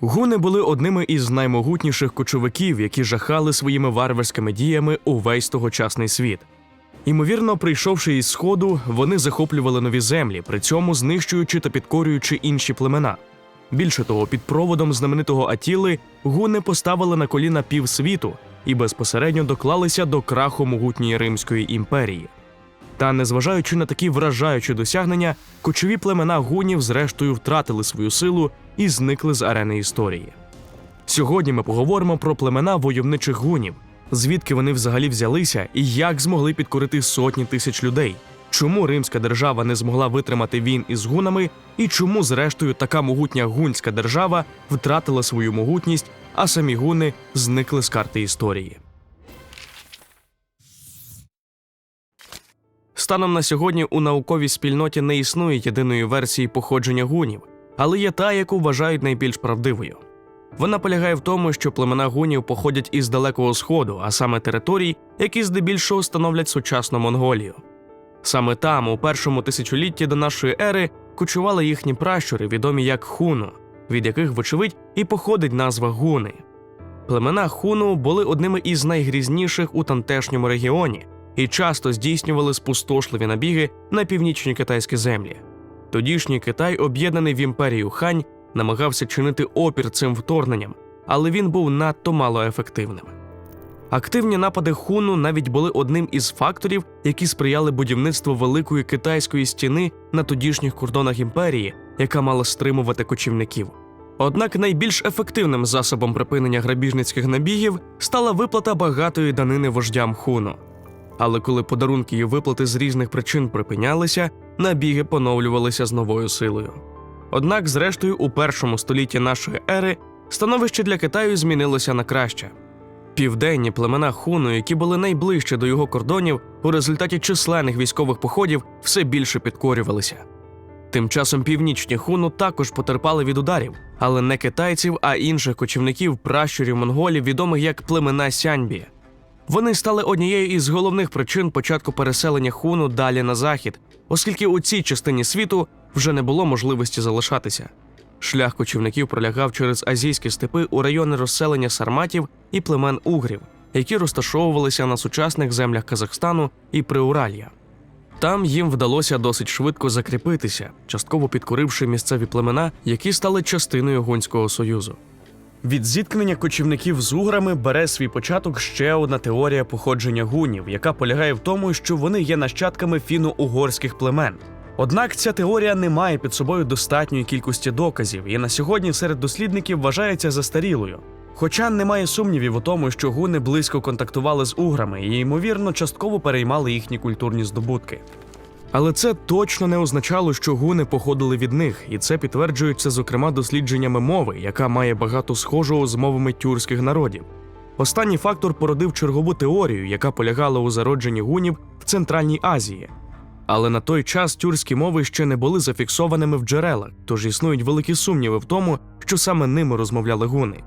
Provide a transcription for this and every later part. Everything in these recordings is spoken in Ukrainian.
Гуни були одними із наймогутніших кочовиків, які жахали своїми варварськими діями увесь тогочасний світ. Імовірно, прийшовши із сходу, вони захоплювали нові землі, при цьому знищуючи та підкорюючи інші племена. Більше того, під проводом знаменитого Атіли гуни поставили на коліна півсвіту і безпосередньо доклалися до краху могутньої Римської імперії. Та, незважаючи на такі вражаючі досягнення, кочові племена гунів зрештою втратили свою силу і зникли з арени історії. Сьогодні ми поговоримо про племена войовничих гунів, звідки вони взагалі взялися і як змогли підкорити сотні тисяч людей. Чому римська держава не змогла витримати війн із гунами, і чому, зрештою, така могутня гунська держава втратила свою могутність, а самі гуни зникли з карти історії. Станом на сьогодні у науковій спільноті не існує єдиної версії походження гунів, але є та, яку вважають найбільш правдивою. Вона полягає в тому, що племена гунів походять із далекого сходу, а саме територій, які здебільшого становлять сучасну Монголію. Саме там, у першому тисячолітті до нашої ери, кочували їхні пращури, відомі як хуну, від яких, вочевидь, і походить назва гуни. Племена хуну були одними із найгрізніших у тамтешньому регіоні і часто здійснювали спустошливі набіги на північні китайські землі. Тодішній Китай, об'єднаний в імперію Хань, намагався чинити опір цим вторгненням, але він був надто малоефективним. Активні напади хуну навіть були одним із факторів, які сприяли будівництву великої китайської стіни на тодішніх кордонах імперії, яка мала стримувати кочівників. Однак найбільш ефективним засобом припинення грабіжницьких набігів стала виплата багатої данини вождям хуну. Але коли подарунки і виплати з різних причин припинялися, набіги поновлювалися з новою силою. Однак, зрештою, у першому столітті нашої ери становище для Китаю змінилося на краще. Південні племена хуну, які були найближче до його кордонів, у результаті численних військових походів все більше підкорювалися. Тим часом північні хуну також потерпали від ударів, але не китайців, а інших кочівників пращурів монголів, відомих як племена Сяньбі. Вони стали однією із головних причин початку переселення хуну далі на захід, оскільки у цій частині світу вже не було можливості залишатися. Шлях кочівників пролягав через азійські степи у райони розселення сарматів і племен угрів, які розташовувалися на сучасних землях Казахстану і Приуралья. Там їм вдалося досить швидко закріпитися, частково підкоривши місцеві племена, які стали частиною Гунського союзу. Від зіткнення кочівників з уграми бере свій початок ще одна теорія походження гунів, яка полягає в тому, що вони є нащадками фіно-угорських племен. Однак ця теорія не має під собою достатньої кількості доказів і на сьогодні серед дослідників вважається застарілою. Хоча немає сумнівів у тому, що гуни близько контактували з уграми і, ймовірно, частково переймали їхні культурні здобутки. Але це точно не означало, що гуни походили від них, і це підтверджується, зокрема, дослідженнями мови, яка має багато схожого з мовами тюркських народів. Останній фактор породив чергову теорію, яка полягала у зародженні гунів в Центральній Азії. Але на той час тюркські мови ще не були зафіксованими в джерелах, тож існують великі сумніви в тому, що саме ними розмовляли гуни.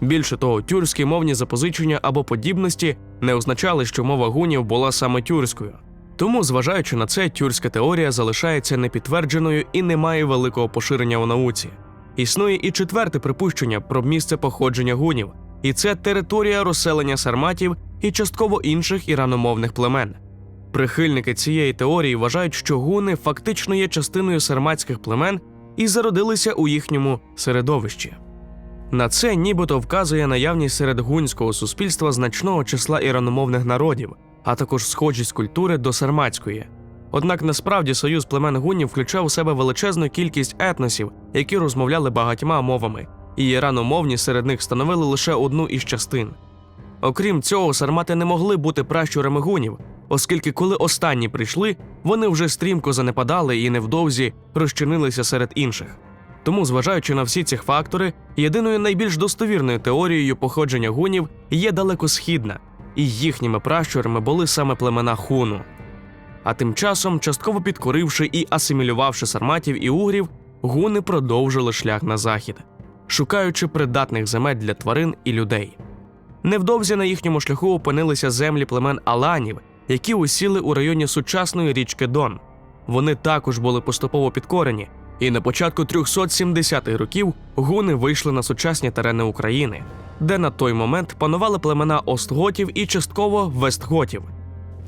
Більше того, тюркські мовні запозичення або подібності не означали, що мова гунів була саме тюркською. Тому, зважаючи на це, тюркська теорія залишається непідтвердженою і не має великого поширення у науці. Існує і четверте припущення про місце походження гунів, і це територія розселення сарматів і частково інших іраномовних племен. Прихильники цієї теорії вважають, що гуни фактично є частиною сарматських племен і зародилися у їхньому середовищі. На це нібито вказує наявність серед гунського суспільства значного числа іраномовних народів, а також схожість культури до сарматської. Однак насправді союз племен гунів включав у себе величезну кількість етносів, які розмовляли багатьма мовами, і іраномовні серед них становили лише одну із частин. Окрім цього, сармати не могли бути пращурами гунів, оскільки коли останні прийшли, вони вже стрімко занепадали і невдовзі розчинилися серед інших. Тому, зважаючи на всі ці фактори, єдиною найбільш достовірною теорією походження гунів є далекосхідна, і їхніми пращурами були саме племена хуну. А тим часом, частково підкоривши і асимілювавши сарматів і угрів, гуни продовжили шлях на захід, шукаючи придатних земель для тварин і людей. Невдовзі на їхньому шляху опинилися землі племен Аланів, які усіли у районі сучасної річки Дон. Вони також були поступово підкорені, І на початку 370-х років гуни вийшли на сучасні терени України, де на той момент панували племена Остготів і частково Вестготів.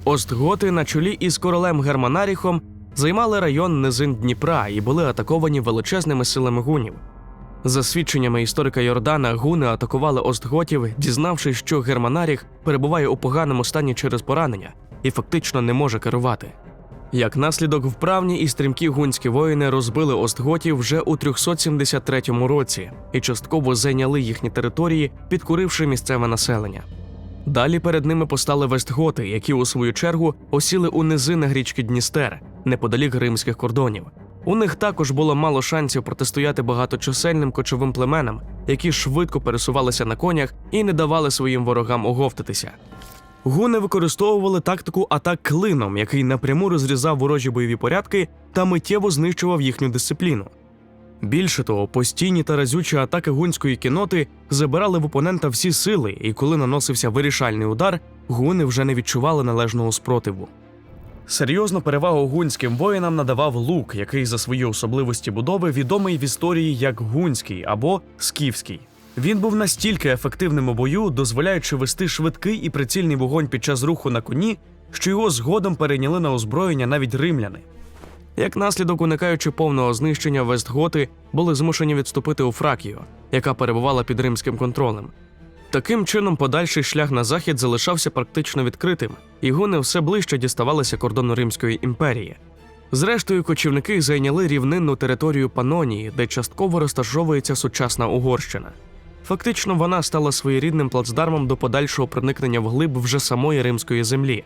Остготи на чолі із королем Германаріхом займали район низин Дніпра і були атаковані величезними силами гунів. За свідченнями історика Йордана, гуни атакували Остготів, дізнавшись, що Германаріх перебуває у поганому стані через поранення і фактично не може керувати. Як наслідок, вправні і стрімкі гунські воїни розбили Остготів вже у 373 році і частково зайняли їхні території, підкуривши місцеве населення. Далі перед ними постали вестготи, які у свою чергу осіли у низинах річки Дністер, неподалік римських кордонів. У них також було мало шансів протистояти багаточисельним кочовим племенам, які швидко пересувалися на конях і не давали своїм ворогам оговтатися. Гуни використовували тактику атак клином, який напряму розрізав ворожі бойові порядки та миттєво знищував їхню дисципліну. Більше того, постійні та разючі атаки гунської кіноти забирали в опонента всі сили, і коли наносився вирішальний удар, гуни вже не відчували належного спротиву. Серйозну перевагу гунським воїнам надавав лук, який за свої особливості будови відомий в історії як гунський або скіфський. Він був настільки ефективним у бою, дозволяючи вести швидкий і прицільний вогонь під час руху на коні, що його згодом перейняли на озброєння навіть римляни. Як наслідок, уникаючи повного знищення, вестготи були змушені відступити у Фракію, яка перебувала під римським контролем. Таким чином, подальший шлях на захід залишався практично відкритим, і гуни все ближче діставалися кордону Римської імперії. Зрештою, кочівники зайняли рівнинну територію Панонії, де частково розташовується сучасна Угорщина. Фактично, вона стала своєрідним плацдармом до подальшого проникнення вглиб вже самої римської землі.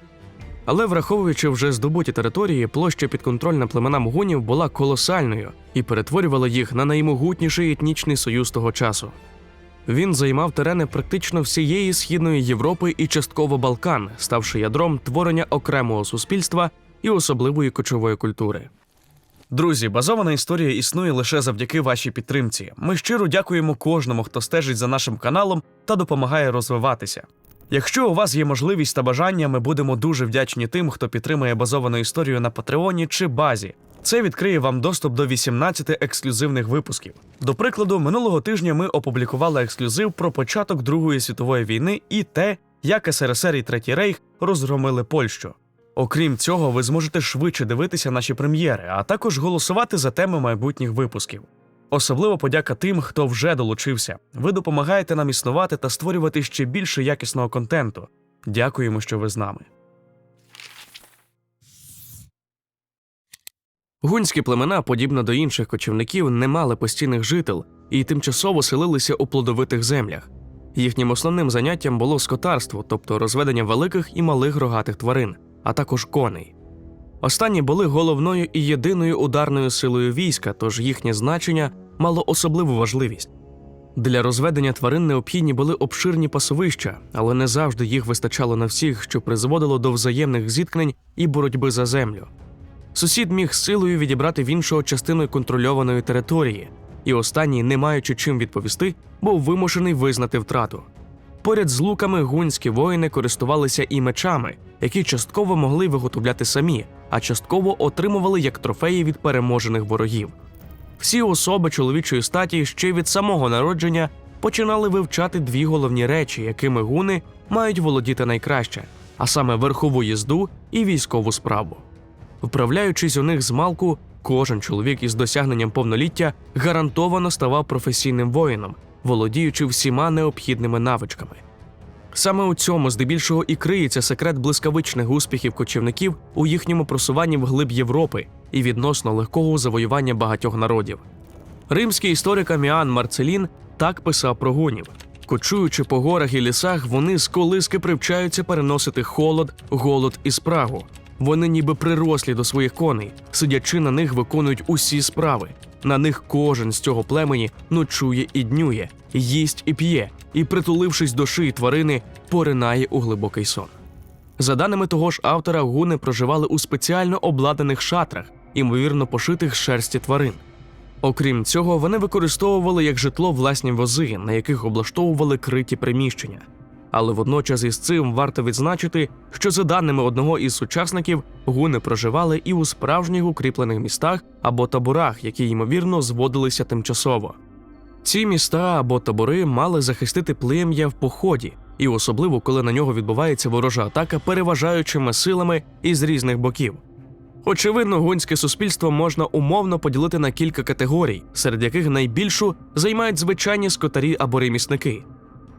Але враховуючи вже здобуті території, площа підконтрольна племенам гунів була колосальною і перетворювала їх на наймогутніший етнічний союз того часу. Він займав терени практично всієї східної Європи і частково Балкан, ставши ядром творення окремого суспільства і особливої кочової культури. Друзі, базована історія існує лише завдяки вашій підтримці. Ми щиро дякуємо кожному, хто стежить за нашим каналом та допомагає розвиватися. Якщо у вас є можливість та бажання, ми будемо дуже вдячні тим, хто підтримує базовану історію на Патреоні чи базі. Це відкриє вам доступ до 18 ексклюзивних випусків. До прикладу, минулого тижня ми опублікували ексклюзив про початок Другої світової війни і те, як СРСР і Третій Рейх розгромили Польщу. Окрім цього, ви зможете швидше дивитися наші прем'єри, а також голосувати за теми майбутніх випусків. Особливо подяка тим, хто вже долучився. Ви допомагаєте нам існувати та створювати ще більше якісного контенту. Дякуємо, що ви з нами. Гунські племена, подібно до інших кочівників, не мали постійних жител і тимчасово селилися у плодовитих землях. Їхнім основним заняттям було скотарство, тобто розведення великих і малих рогатих тварин, а також коней. Останні були головною і єдиною ударною силою війська, тож їхнє значення мало особливу важливість. Для розведення тварин необхідні були обширні пасовища, але не завжди їх вистачало на всіх, що призводило до взаємних зіткнень і боротьби за землю. Сусід міг силою відібрати в іншого частину контрольованої території, і останній, не маючи чим відповісти, був вимушений визнати втрату. Поряд з луками гунські воїни користувалися і мечами, які частково могли виготовляти самі, а частково отримували як трофеї від переможених ворогів. Всі особи чоловічої статі ще від самого народження починали вивчати дві головні речі, якими гуни мають володіти найкраще, а саме верхову їзду і військову справу. Вправляючись у них з малку, кожен чоловік із досягненням повноліття гарантовано ставав професійним воїном, володіючи всіма необхідними навичками. Саме у цьому здебільшого і криється секрет блискавичних успіхів кочівників у їхньому просуванні вглиб Європи і відносно легкого завоювання багатьох народів. Римський історик Аміан Марцелін так писав про гунів. Кочуючи по горах і лісах, вони з колиски привчаються переносити холод, голод і спрагу. Вони ніби прирослі до своїх коней, сидячи на них, виконують усі справи. На них кожен з цього племені ночує і днює, їсть і п'є, і, притулившись до шиї тварини, поринає у глибокий сон. За даними того ж автора, гуни проживали у спеціально обладнаних шатрах, імовірно пошитих шерсті тварин. Окрім цього, вони використовували як житло власні вози, на яких облаштовували криті приміщення. Але водночас із цим варто відзначити, що за даними одного із сучасників, гуни проживали і у справжніх укріплених містах або таборах, які ймовірно зводилися тимчасово. Ці міста або табори мали захистити плем'я в поході, і особливо коли на нього відбувається ворожа атака переважаючими силами із різних боків. Очевидно, гунське суспільство можна умовно поділити на кілька категорій, серед яких найбільшу займають звичайні скотарі або ремісники.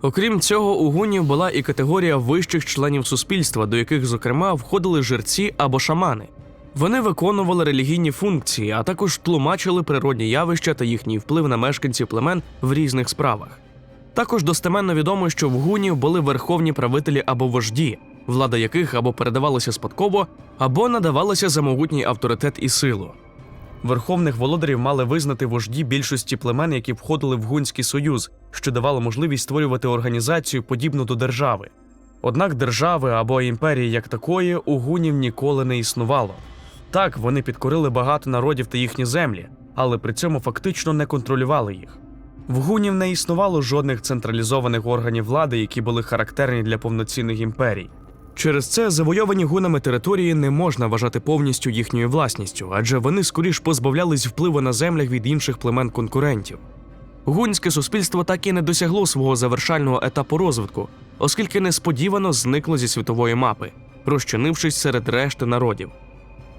Окрім цього, у гунів була і категорія вищих членів суспільства, до яких, зокрема, входили жерці або шамани. Вони виконували релігійні функції, а також тлумачили природні явища та їхній вплив на мешканців племен в різних справах. Також достеменно відомо, що в гунів були верховні правителі або вожді, влада яких або передавалася спадково, або надавалася за могутній авторитет і силу. Верховних володарів мали визнати вожді більшості племен, які входили в Гунський союз, що давало можливість створювати організацію подібну до держави. Однак держави або імперії як такої у гунів ніколи не існувало. Так, вони підкорили багато народів та їхні землі, але при цьому фактично не контролювали їх. В гунів не існувало жодних централізованих органів влади, які були характерні для повноцінних імперій. Через це завойовані гунами території не можна вважати повністю їхньою власністю, адже вони скоріш позбавлялись впливу на землях від інших племен конкурентів. Гунське суспільство так і не досягло свого завершального етапу розвитку, оскільки несподівано зникло зі світової мапи, розчинившись серед решти народів.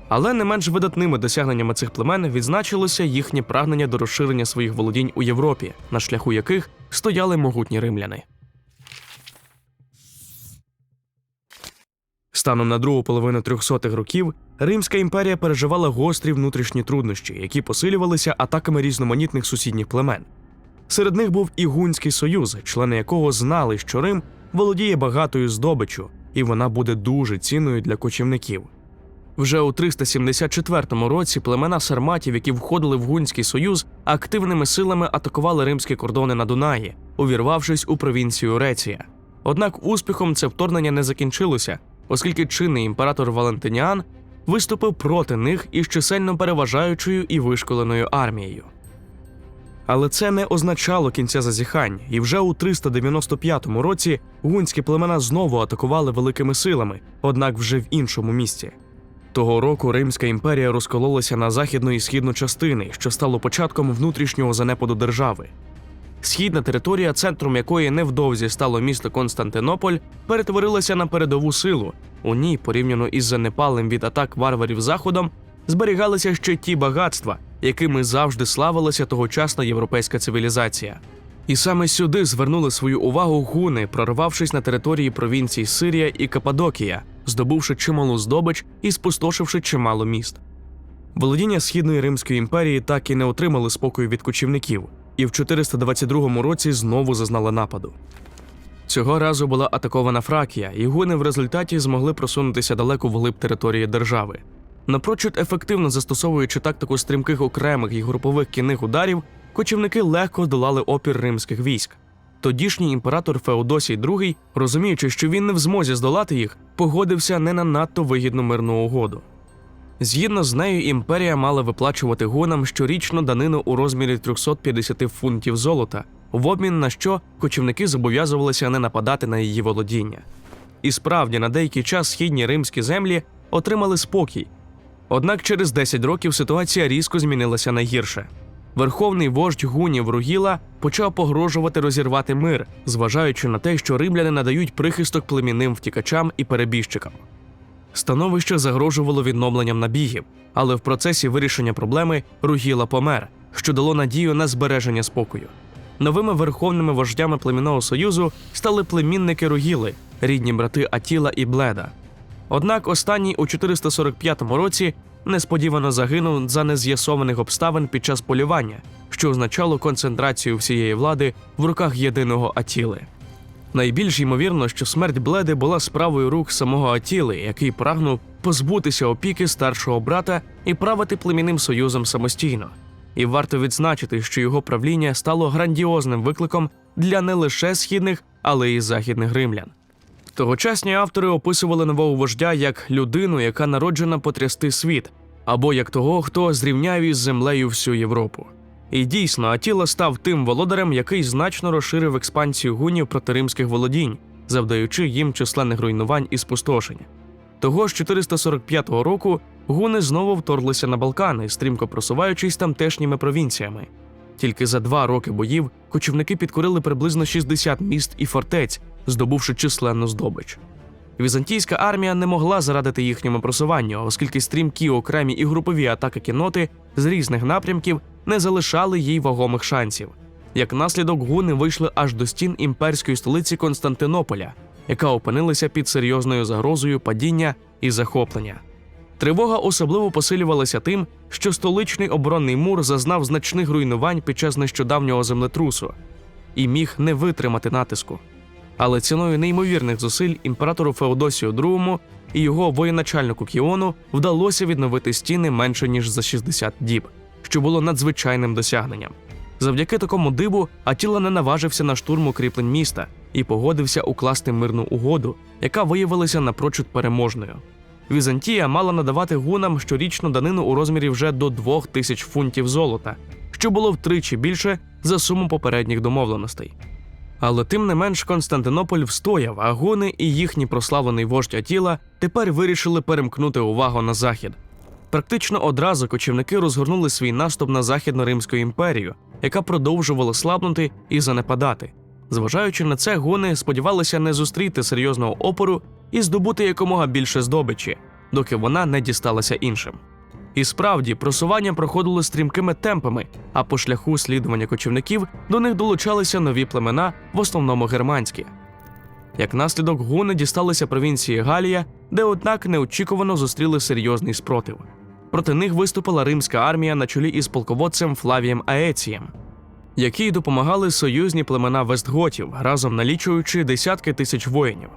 Але не менш видатними досягненнями цих племен відзначилося їхнє прагнення до розширення своїх володінь у Європі, на шляху яких стояли могутні римляни. Станом на другу половину 300-х років Римська імперія переживала гострі внутрішні труднощі, які посилювалися атаками різноманітних сусідніх племен. Серед них був і Гунський союз, члени якого знали, що Рим володіє багатою здобиччю, і вона буде дуже цінною для кочівників. Вже у 374 році племена сарматів, які входили в Гунський союз, активними силами атакували римські кордони на Дунаї, увірвавшись у провінцію Реція. Однак успіхом це вторгнення не закінчилося, оскільки чинний імператор Валентиніан виступив проти них із чисельно переважаючою і вишколеною армією. Але це не означало кінця зазіхань, і вже у 395 році гунські племена знову атакували великими силами, однак вже в іншому місці. Того року Римська імперія розкололася на західну і східну частини, що стало початком внутрішнього занепаду держави. Східна територія, центром якої невдовзі стало місто Константинополь, перетворилася на передову силу. У ній, порівняно із занепалим від атак варварів заходом, зберігалися ще ті багатства, якими завжди славилася тогочасна європейська цивілізація. І саме сюди звернули свою увагу гуни, прорвавшись на території провінцій Сирія і Каппадокія, здобувши чималу здобич і спустошивши чимало міст. Володіння Східної Римської імперії так і не отримали спокою від кочівників, і в 422 році знову зазнали нападу. Цього разу була атакована Фракія, і гуни в результаті змогли просунутися далеко вглиб території держави. Напрочуд ефективно застосовуючи тактику стрімких окремих і групових кінних ударів, кочівники легко долали опір римських військ. Тодішній імператор Феодосій II, розуміючи, що він не в змозі здолати їх, погодився не на надто вигідну мирну угоду. Згідно з нею, імперія мала виплачувати гунам щорічну данину у розмірі 350 фунтів золота, в обмін на що кочівники зобов'язувалися не нападати на її володіння. І справді, на деякий час східні римські землі отримали спокій. Однак через 10 років ситуація різко змінилася на гірше. Верховний вождь гунів Ругіла почав погрожувати розірвати мир, зважаючи на те, що римляни надають прихисток племінним втікачам і перебіжчикам. Становище загрожувало відновленням набігів, але в процесі вирішення проблеми Ругіла помер, що дало надію на збереження спокою. Новими верховними вождями племінного союзу стали племінники Ругіли, рідні брати Атіла і Бледа. Однак останній у 445 році несподівано загинув за нез'ясованих обставин під час полювання, що означало концентрацію всієї влади в руках єдиного Атіли. Найбільш ймовірно, що смерть Бледи була справою рук самого Атіли, який прагнув позбутися опіки старшого брата і правити племінним союзом самостійно. І варто відзначити, що його правління стало грандіозним викликом для не лише східних, але й західних римлян. Тогочасні автори описували нового вождя як людину, яка народжена потрясти світ, або як того, хто зрівняв із землею всю Європу. І дійсно, Атіла став тим володарем, який значно розширив експансію гунів проти римських володінь, завдаючи їм численних руйнувань і спустошення. Того ж 445 року гуни знову вторглися на Балкани, стрімко просуваючись тамтешніми провінціями. Тільки за два роки боїв кочівники підкорили приблизно 60 міст і фортець, здобувши численну здобич. Візантійська армія не могла зарадити їхньому просуванню, оскільки стрімкі окремі і групові атаки кіноти з різних напрямків не залишали їй вагомих шансів. Як наслідок гуни вийшли аж до стін імперської столиці Константинополя, яка опинилася під серйозною загрозою падіння і захоплення. Тривога особливо посилювалася тим, що столичний оборонний мур зазнав значних руйнувань під час нещодавнього землетрусу і міг не витримати натиску. Але ціною неймовірних зусиль імператору Феодосію II і його воєначальнику Кіону вдалося відновити стіни менше ніж за 60 діб, що було надзвичайним досягненням. Завдяки такому диву Атіла не наважився на штурм укріплень міста і погодився укласти мирну угоду, яка виявилася напрочуд переможною. Візантія мала надавати гунам щорічну данину у розмірі вже до 2 тисяч фунтів золота, що було втричі більше за суму попередніх домовленостей. Але тим не менш Константинополь встояв, а гуни і їхній прославлений вождь Атіла тепер вирішили перемкнути увагу на захід. Практично одразу кочівники розгорнули свій наступ на Західну Римську імперію, яка продовжувала слабнути і занепадати. Зважаючи на це, гуни сподівалися не зустріти серйозного опору і здобути якомога більше здобичі, доки вона не дісталася іншим. І справді просування проходило стрімкими темпами, а по шляху слідування кочівників до них долучалися нові племена, в основному германські. Як наслідок гуни дісталися провінції Галія, де, однак, неочікувано зустріли серйозний спротив. Проти них виступила римська армія на чолі із полководцем Флавієм Аецієм, якій допомагали союзні племена Вестготів, разом налічуючи десятки тисяч воїнів.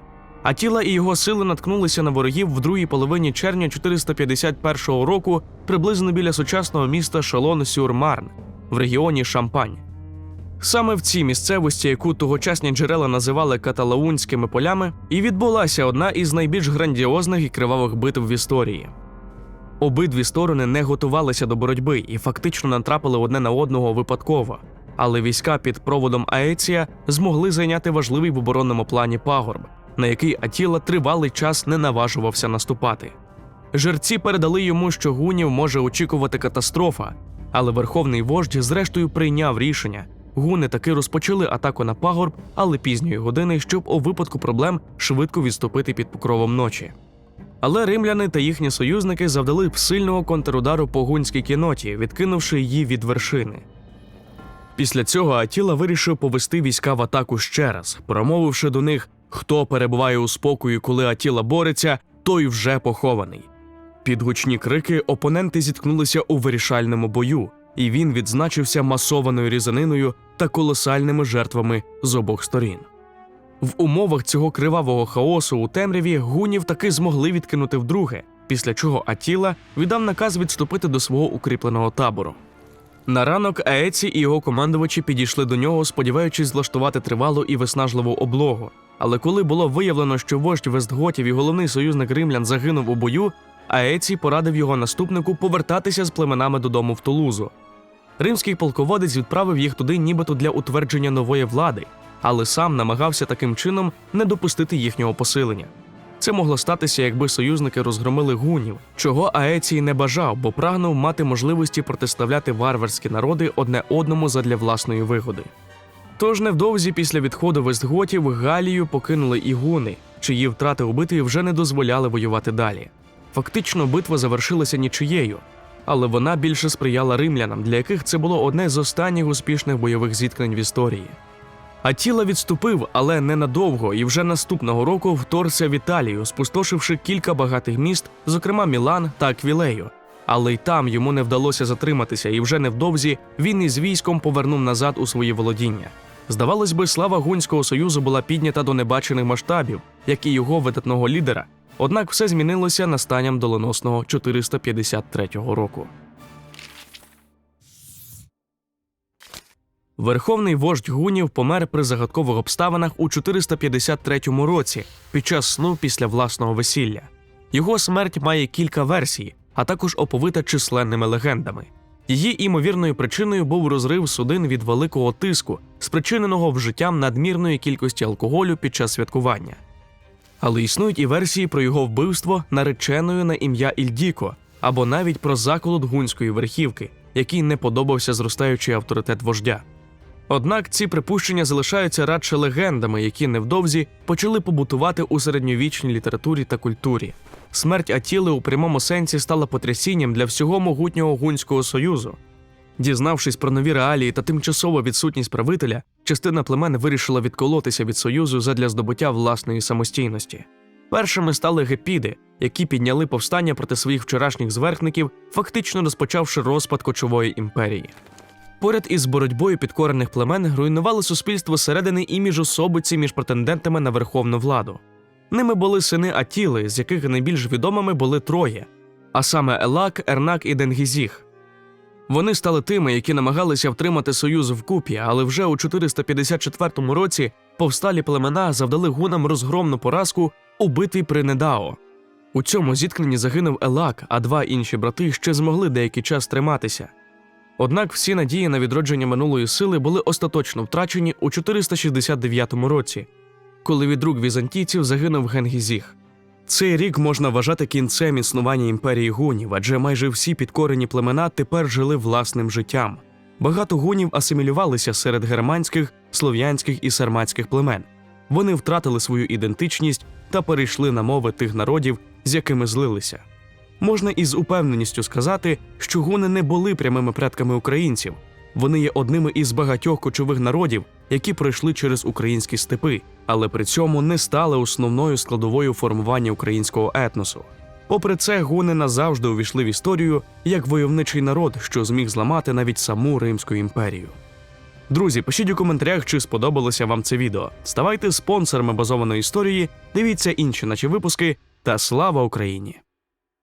Атіла і його сили наткнулися на ворогів в другій половині червня 451 року приблизно біля сучасного міста Шалон-Сюр-Марн в регіоні Шампань. Саме в цій місцевості, яку тогочасні джерела називали каталаунськими полями, і відбулася одна із найбільш грандіозних і кривавих битв в історії. Обидві сторони не готувалися до боротьби і фактично натрапили одне на одного випадково, але війська під проводом Аеція змогли зайняти важливий в оборонному плані пагорб, на який Атіла тривалий час не наважувався наступати. Жерці передали йому, що гунів може очікувати катастрофа, але верховний вождь зрештою прийняв рішення. Гуни таки розпочали атаку на пагорб, але пізньої години, щоб у випадку проблем швидко відступити під покровом ночі. Але римляни та їхні союзники завдали б сильного контрудару по гунській кіноті, відкинувши її від вершини. Після цього Атіла вирішив повести війська в атаку ще раз, промовивши до них: хто перебуває у спокої, коли Атіла бореться, той вже похований. Під гучні крики опоненти зіткнулися у вирішальному бою, і він відзначився масованою різаниною та колосальними жертвами з обох сторін. В умовах цього кривавого хаосу у темряві гунів таки змогли відкинути вдруге, після чого Атіла віддав наказ відступити до свого укріпленого табору. На ранок Аеці і його командувачі підійшли до нього, сподіваючись злаштувати тривалу і виснажливу облогу. Але коли було виявлено, що вождь Вестготів і головний союзник римлян загинув у бою, Аеці порадив його наступнику повертатися з племенами додому в Тулузу. Римський полководець відправив їх туди нібито для утвердження нової влади, але сам намагався таким чином не допустити їхнього посилення. Це могло статися, якби союзники розгромили гунів, чого Аецій не бажав, бо прагнув мати можливості протиставляти варварські народи одне одному задля власної вигоди. Тож невдовзі після відходу Вестготів Галію покинули і гуни, чиї втрати убиті вже не дозволяли воювати далі. Фактично, битва завершилася нічиєю, але вона більше сприяла римлянам, для яких це було одне з останніх успішних бойових зіткнень в історії. Атіла відступив, але ненадовго, і вже наступного року вторгся в Італію, спустошивши кілька багатих міст, зокрема Мілан та Аквілею. Але й там йому не вдалося затриматися, і вже невдовзі він із військом повернув назад у свої володіння. Здавалось би, слава гунського союзу була піднята до небачених масштабів, як і його видатного лідера. Однак все змінилося настанням доленосного 453 року. Верховний вождь гунів помер при загадкових обставинах у 453 році під час сну після власного весілля. Його смерть має кілька версій, а також оповита численними легендами. Її імовірною причиною був розрив судин від великого тиску, спричиненого вжиттям надмірної кількості алкоголю під час святкування. Але існують і версії про його вбивство нареченою на ім'я Ільдіко, або навіть про заколот гунської верхівки, який не подобався зростаючий авторитет вождя. Однак ці припущення залишаються радше легендами, які невдовзі почали побутувати у середньовічній літературі та культурі. Смерть Атіли у прямому сенсі стала потрясінням для всього могутнього гунського союзу. Дізнавшись про нові реалії та тимчасову відсутність правителя, частина племен вирішила відколотися від союзу задля здобуття власної самостійності. Першими стали гепіди, які підняли повстання проти своїх вчорашніх зверхників, фактично розпочавши розпад кочової імперії. Поряд із боротьбою підкорених племен руйнували суспільство середини і міжособиці між претендентами на верховну владу. Ними були сини Атіли, з яких найбільш відомими були троє, а саме Елак, Ернак і Денгізіх. Вони стали тими, які намагалися втримати союз вкупі, але вже у 454 році повсталі племена завдали гунам розгромну поразку у битві при Недао. У цьому зіткненні загинув Елак, а два інші брати ще змогли деякий час триматися. Однак всі надії на відродження минулої сили були остаточно втрачені у 469 році, коли від рук візантійців загинув Генгізіх. Цей рік можна вважати кінцем існування імперії гунів, адже майже всі підкорені племена тепер жили власним життям. Багато гунів асимілювалися серед германських, слов'янських і сарматських племен. Вони втратили свою ідентичність та перейшли на мови тих народів, з якими злилися. Можна із упевненістю сказати, що гуни не були прямими предками українців. Вони є одними із багатьох кочових народів, які пройшли через українські степи, але при цьому не стали основною складовою формування українського етносу. Попри це, гуни назавжди увійшли в історію як войовничий народ, що зміг зламати навіть саму Римську імперію. Друзі, пишіть у коментарях, чи сподобалося вам це відео. Ставайте спонсорами базованої історії, дивіться інші наші випуски та слава Україні!